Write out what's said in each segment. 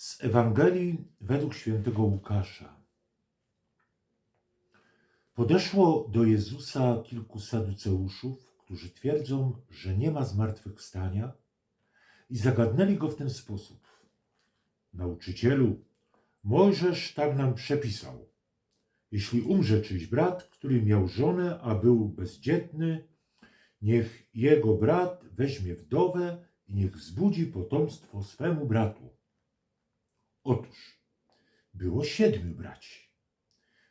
Z Ewangelii według świętego Łukasza. Podeszło do Jezusa kilku saduceuszów, którzy twierdzą, że nie ma zmartwychwstania i zagadnęli go w ten sposób. Nauczycielu, Mojżesz tak nam przepisał. Jeśli umrze czyjś brat, który miał żonę, a był bezdzietny, niech jego brat weźmie wdowę i niech wzbudzi potomstwo swemu bratu. Otóż było siedmiu braci.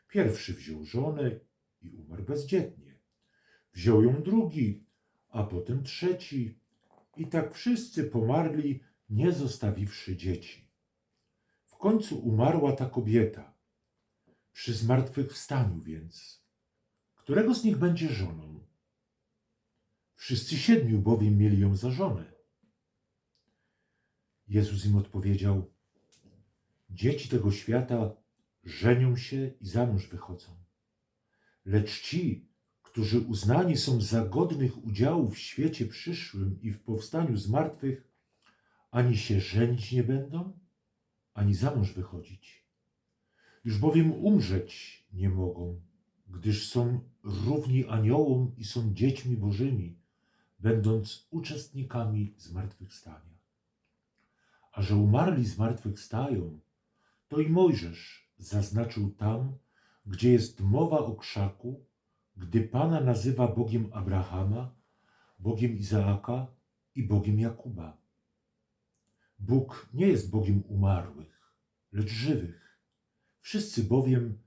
Pierwszy wziął żonę i umarł bezdzietnie. Wziął ją drugi, a potem trzeci. I tak wszyscy pomarli, nie zostawiwszy dzieci. W końcu umarła ta kobieta. Przy zmartwychwstaniu więc. Którego z nich będzie żoną? Wszyscy siedmiu bowiem mieli ją za żonę. Jezus im odpowiedział: Dzieci tego świata żenią się i za mąż wychodzą. Lecz ci, którzy uznani są za godnych udziału w świecie przyszłym i w powstaniu z martwych, ani się żenić nie będą, ani za mąż wychodzić. Już bowiem umrzeć nie mogą, gdyż są równi aniołom i są dziećmi bożymi, będąc uczestnikami zmartwychwstania. A że umarli zmartwychwstają, to i Mojżesz zaznaczył tam, gdzie jest mowa o krzaku, gdy Pana nazywa Bogiem Abrahama, Bogiem Izaaka i Bogiem Jakuba. Bóg nie jest Bogiem umarłych, lecz żywych. Wszyscy bowiem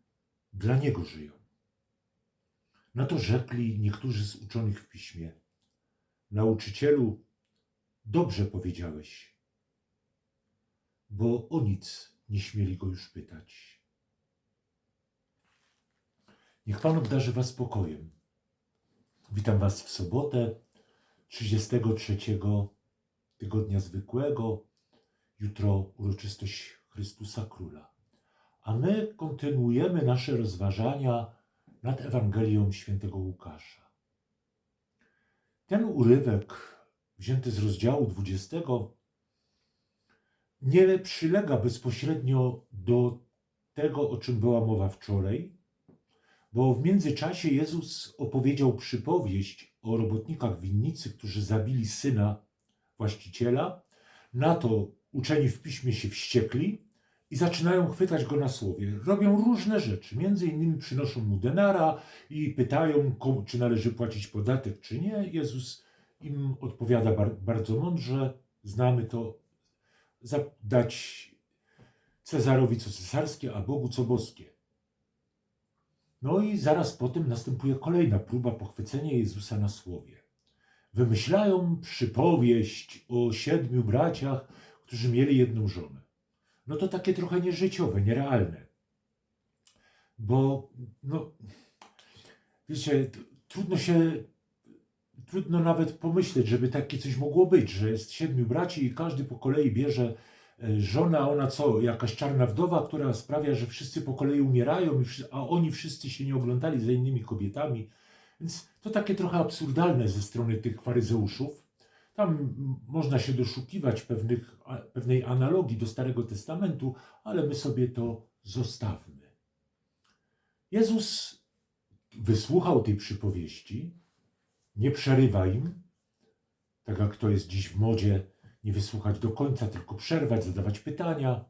dla Niego żyją. Na to rzekli niektórzy z uczonych w piśmie. Nauczycielu, dobrze powiedziałeś, bo o nic nie śmieli go już pytać. Niech Pan obdarzy Was spokojem. Witam Was w sobotę 33 tygodnia zwykłego. Jutro uroczystość Chrystusa Króla. A my kontynuujemy nasze rozważania nad Ewangelią świętego Łukasza. Ten urywek wzięty z rozdziału 20 nie przylega bezpośrednio do tego, o czym była mowa wczoraj, bo w międzyczasie Jezus opowiedział przypowieść o robotnikach winnicy, którzy zabili syna właściciela. Na to uczeni w piśmie się wściekli i zaczynają chwytać go na słowie. Robią różne rzeczy, między innymi przynoszą mu denara i pytają, komu, czy należy płacić podatek, czy nie. Jezus im odpowiada bar bardzo mądrze, znamy to, dać Cezarowi co cesarskie, a Bogu co boskie. No i zaraz potem następuje kolejna próba pochwycenia Jezusa na słowie. Wymyślają przypowieść o siedmiu braciach, którzy mieli jedną żonę. No to takie trochę nieżyciowe, nierealne. Bo, no, wiecie, trudno się, trudno nawet pomyśleć, żeby takie coś mogło być, że jest siedmiu braci i każdy po kolei bierze e, żonę, a ona co, jakaś czarna wdowa, która sprawia, że wszyscy po kolei umierają, a oni wszyscy się nie oglądali za innymi kobietami. Więc to takie trochę absurdalne ze strony tych faryzeuszów. Tam można się doszukiwać pewnych, pewnej analogii do Starego Testamentu, ale my sobie to zostawmy. Jezus wysłuchał tej przypowieści, nie przerywa im, tak jak to jest dziś w modzie, nie wysłuchać do końca, tylko przerwać, zadawać pytania.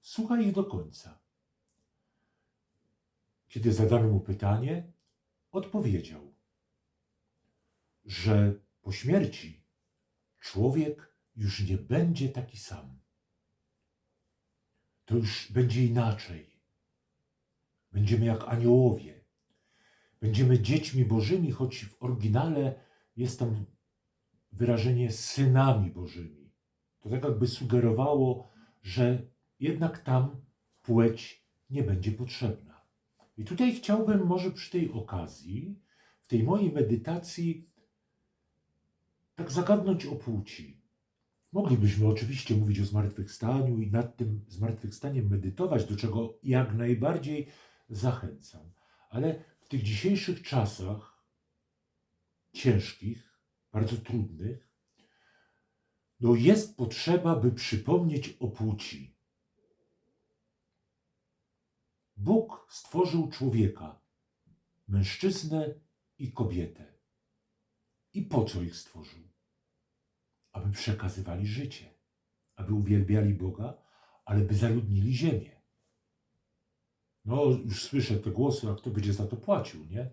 Słuchaj ich do końca. Kiedy zadano mu pytanie, odpowiedział, że po śmierci człowiek już nie będzie taki sam. To już będzie inaczej. Będziemy jak aniołowie. Będziemy dziećmi bożymi, choć w oryginale jest tam wyrażenie synami bożymi. To tak jakby sugerowało, że jednak tam płeć nie będzie potrzebna. I tutaj chciałbym może przy tej okazji, w tej mojej medytacji, tak zagadnąć o płci. Moglibyśmy oczywiście mówić o zmartwychwstaniu i nad tym zmartwychwstaniem medytować, do czego jak najbardziej zachęcam. Ale tych dzisiejszych czasach ciężkich, bardzo trudnych, no jest potrzeba, by przypomnieć o płci. Bóg stworzył człowieka, mężczyznę i kobietę. I po co ich stworzył? Aby przekazywali życie, aby uwielbiali Boga, ale by zaludnili ziemię. No, już słyszę te głosy, a kto będzie za to płacił, nie?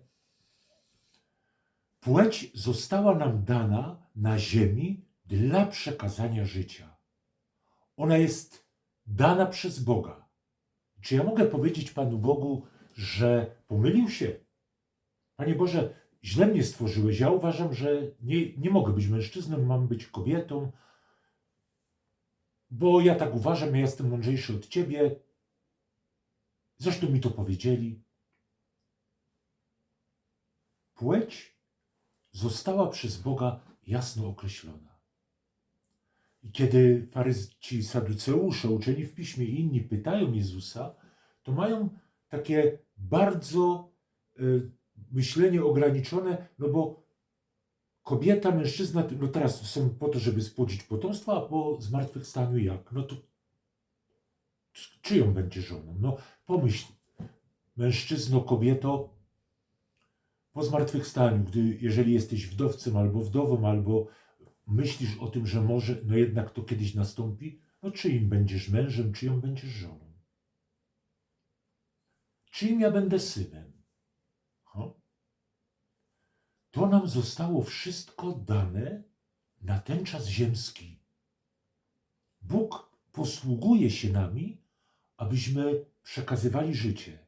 Płeć została nam dana na ziemi dla przekazania życia. Ona jest dana przez Boga. Czy ja mogę powiedzieć Panu Bogu, że pomylił się? Panie Boże, źle mnie stworzyłeś. Ja uważam, że nie, nie mogę być mężczyzną, mam być kobietą, bo ja tak uważam, ja jestem mądrzejszy od Ciebie. Zresztą mi to powiedzieli. Płeć została przez Boga jasno określona. I kiedy faryzci, saduceusze, uczeni w piśmie i inni pytają Jezusa, to mają takie bardzo y, myślenie ograniczone, no bo kobieta, mężczyzna, no teraz są po to, żeby spłodzić potomstwo, a po zmartwychwstaniu jak? No to czyją będzie żoną? No pomyśl, mężczyzno, kobieto, po zmartwychwstaniu, gdy, jeżeli jesteś wdowcem albo wdową, albo myślisz o tym, że może, no jednak to kiedyś nastąpi, no czyim będziesz mężem, czyją będziesz żoną? Czyim ja będę synem? Ho? To nam zostało wszystko dane na ten czas ziemski. Bóg posługuje się nami, abyśmy przekazywali życie.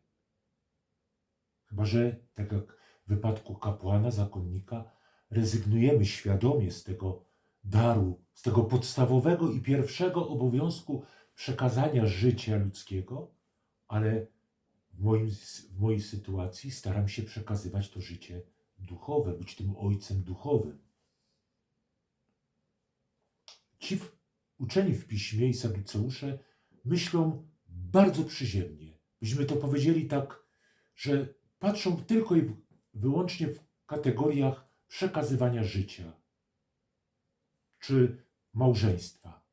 Chyba, że tak jak w wypadku kapłana, zakonnika, rezygnujemy świadomie z tego daru, z tego podstawowego i pierwszego obowiązku przekazania życia ludzkiego, ale w, moim, w mojej sytuacji staram się przekazywać to życie duchowe, być tym ojcem duchowym. Ci w, uczeni w piśmie i saduceusze myślą bardzo przyziemnie. Byśmy to powiedzieli tak, że patrzą tylko i wyłącznie w kategoriach przekazywania życia czy małżeństwa.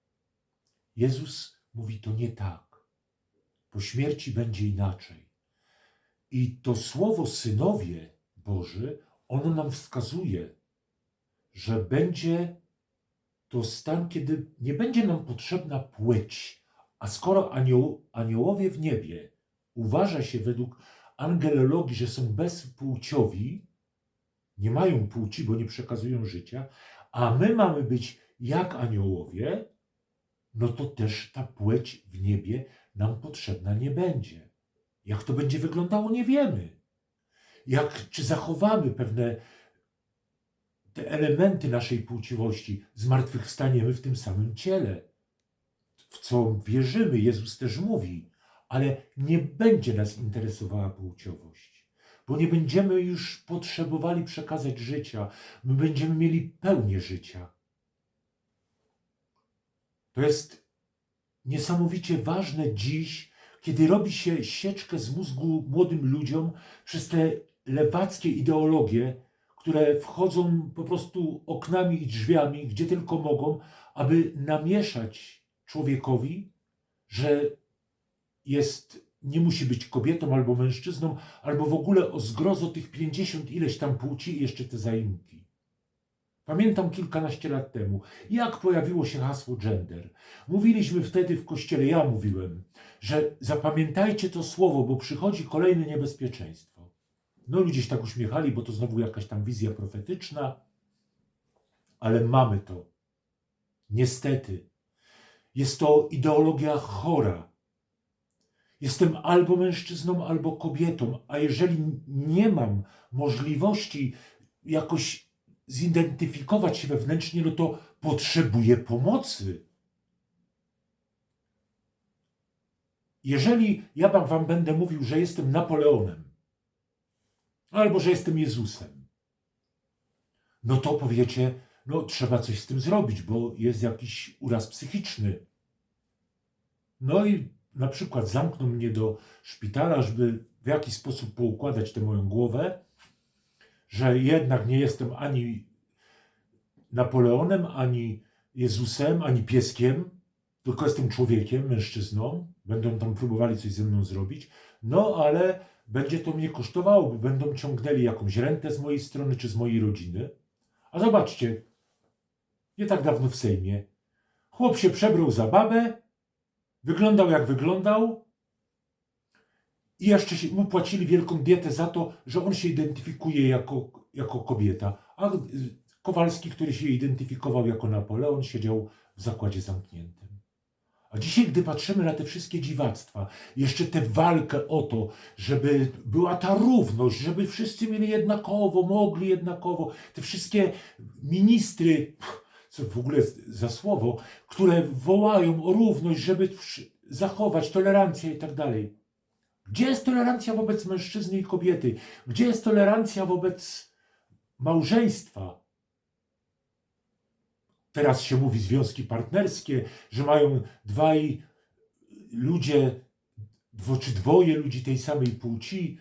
Jezus mówi to nie tak. Po śmierci będzie inaczej. I to słowo synowie Boży, ono nam wskazuje, że będzie to stan, kiedy nie będzie nam potrzebna płeć. A skoro anioł, aniołowie w niebie uważa się według angelologii, że są bezpłciowi, nie mają płci, bo nie przekazują życia, a my mamy być jak aniołowie, no to też ta płeć w niebie nam potrzebna nie będzie. Jak to będzie wyglądało, nie wiemy. Jak, czy zachowamy pewne te elementy naszej płciowości, zmartwychwstaniemy w tym samym ciele, w co wierzymy. Jezus też mówi, ale nie będzie nas interesowała płciowość, bo nie będziemy już potrzebowali przekazać życia, my będziemy mieli pełnię życia. To jest niesamowicie ważne dziś, kiedy robi się sieczkę z mózgu młodym ludziom przez te lewackie ideologie, które wchodzą po prostu oknami i drzwiami, gdzie tylko mogą, aby namieszać człowiekowi, że jest, nie musi być kobietą albo mężczyzną, albo w ogóle o zgrozo tych pięćdziesiąt ileś tam płci i jeszcze te zaimki. Pamiętam kilkanaście lat temu, jak pojawiło się hasło gender. Mówiliśmy wtedy w kościele, ja mówiłem, że zapamiętajcie to słowo, bo przychodzi kolejne niebezpieczeństwo. No ludzie się tak uśmiechali, bo to znowu jakaś tam wizja profetyczna, ale mamy to. Niestety. Jest to ideologia chora. Jestem albo mężczyzną, albo kobietą, a jeżeli nie mam możliwości jakoś zidentyfikować się wewnętrznie, no to potrzebuję pomocy. Jeżeli ja wam będę mówił, że jestem Napoleonem, albo że jestem Jezusem, no to powiecie, no trzeba coś z tym zrobić, bo jest jakiś uraz psychiczny. No i na przykład zamkną mnie do szpitala, żeby w jakiś sposób poukładać tę moją głowę, że jednak nie jestem ani Napoleonem, ani Jezusem, ani pieskiem, tylko jestem człowiekiem, mężczyzną, będą tam próbowali coś ze mną zrobić, no ale będzie to mnie kosztowało, bo będą ciągnęli jakąś rentę z mojej strony czy z mojej rodziny. A zobaczcie, nie tak dawno w Sejmie, chłop się przebrał za babę, wyglądał jak wyglądał i jeszcze się, mu płacili wielką dietę za to, że on się identyfikuje jako, jako kobieta. A Kowalski, który się identyfikował jako Napoleon, siedział w zakładzie zamkniętym. A dzisiaj, gdy patrzymy na te wszystkie dziwactwa, jeszcze tę walkę o to, żeby była ta równość, żeby wszyscy mieli jednakowo, mogli jednakowo, te wszystkie ministry, co w ogóle za słowo, które wołają o równość, żeby zachować tolerancję i tak dalej. Gdzie jest tolerancja wobec mężczyzny i kobiety? Gdzie jest tolerancja wobec małżeństwa? Teraz się mówi związki partnerskie, że mają dwaj ludzie, czy dwoje ludzi tej samej płci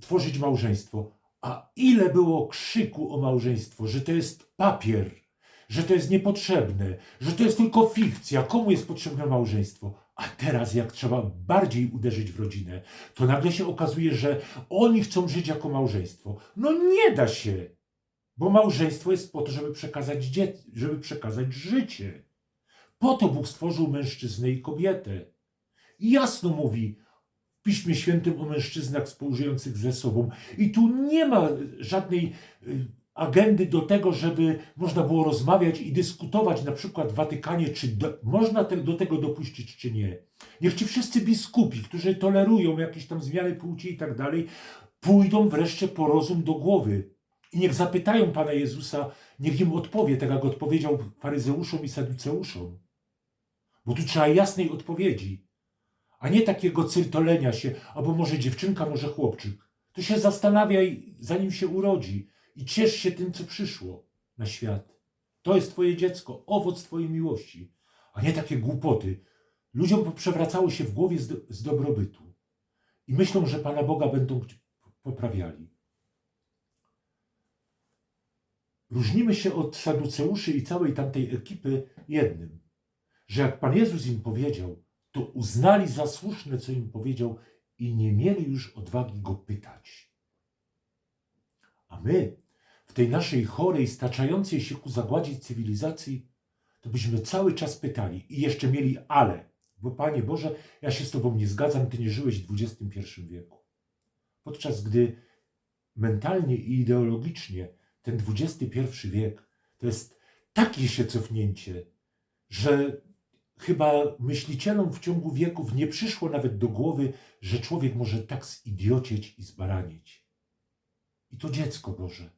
tworzyć małżeństwo. A ile było krzyku o małżeństwo, że to jest papier, że to jest niepotrzebne, że to jest tylko fikcja, komu jest potrzebne małżeństwo. A teraz, jak trzeba bardziej uderzyć w rodzinę, to nagle się okazuje, że oni chcą żyć jako małżeństwo. No nie da się, bo małżeństwo jest po to, żeby przekazać, dzie- żeby przekazać życie. Po to Bóg stworzył mężczyznę i kobietę. I jasno mówi Piśmie Świętym o mężczyznach współżyjących ze sobą. I tu nie ma żadnej y, agendy do tego, żeby można było rozmawiać i dyskutować na przykład w Watykanie, czy do, można te, do tego dopuścić, czy nie. Niech ci wszyscy biskupi, którzy tolerują jakieś tam zmiany płci i tak dalej, pójdą wreszcie po rozum do głowy. I niech zapytają Pana Jezusa, niech im odpowie, tak jak odpowiedział faryzeuszom i saduceuszom. Bo tu trzeba jasnej odpowiedzi, a nie takiego cyrtolenia się, albo może dziewczynka, może chłopczyk. To się zastanawiaj, zanim się urodzi i ciesz się tym, co przyszło na świat. To jest Twoje dziecko, owoc Twojej miłości, a nie takie głupoty. Ludziom przewracało się w głowie z, do, z dobrobytu i myślą, że Pana Boga będą poprawiali. Różnimy się od saduceuszy i całej tamtej ekipy jednym, że jak Pan Jezus im powiedział, to uznali za słuszne, co im powiedział i nie mieli już odwagi go pytać. A my, tej naszej chorej, staczającej się ku zagładzie cywilizacji, to byśmy cały czas pytali i jeszcze mieli ale, bo Panie Boże, ja się z Tobą nie zgadzam, Ty nie żyłeś w XXI wieku. Podczas gdy mentalnie i ideologicznie ten XXI wiek to jest takie się cofnięcie, że chyba myślicielom w ciągu wieków nie przyszło nawet do głowy, że człowiek może tak zidiocieć i zbaranieć. I to dziecko Boże,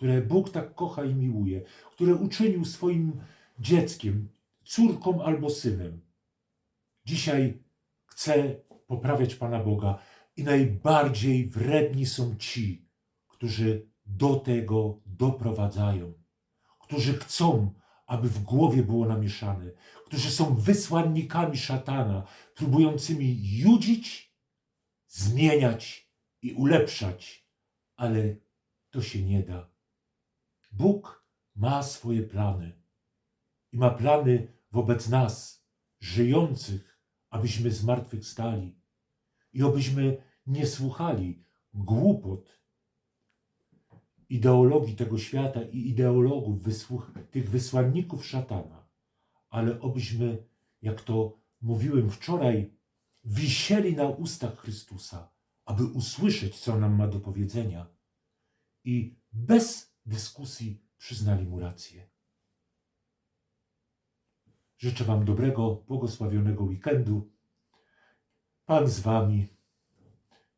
które Bóg tak kocha i miłuje, które uczynił swoim dzieckiem, córką albo synem, dzisiaj chce poprawiać Pana Boga i najbardziej wredni są ci, którzy do tego doprowadzają, którzy chcą, aby w głowie było namieszane, którzy są wysłannikami szatana, próbującymi judzić, zmieniać i ulepszać, ale to się nie da. Bóg ma swoje plany i ma plany wobec nas, żyjących, abyśmy zmartwychwstali i abyśmy nie słuchali głupot ideologii tego świata i ideologów, wysłuch, tych wysłanników szatana, ale obyśmy, jak to mówiłem wczoraj, wisieli na ustach Chrystusa, aby usłyszeć, co nam ma do powiedzenia i bez dyskusji przyznali mu rację. Życzę Wam dobrego, błogosławionego weekendu. Pan z Wami.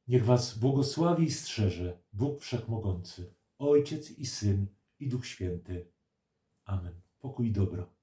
Niech Was błogosławi i strzeże Bóg Wszechmogący, Ojciec i Syn i Duch Święty. Amen. Pokój i dobro.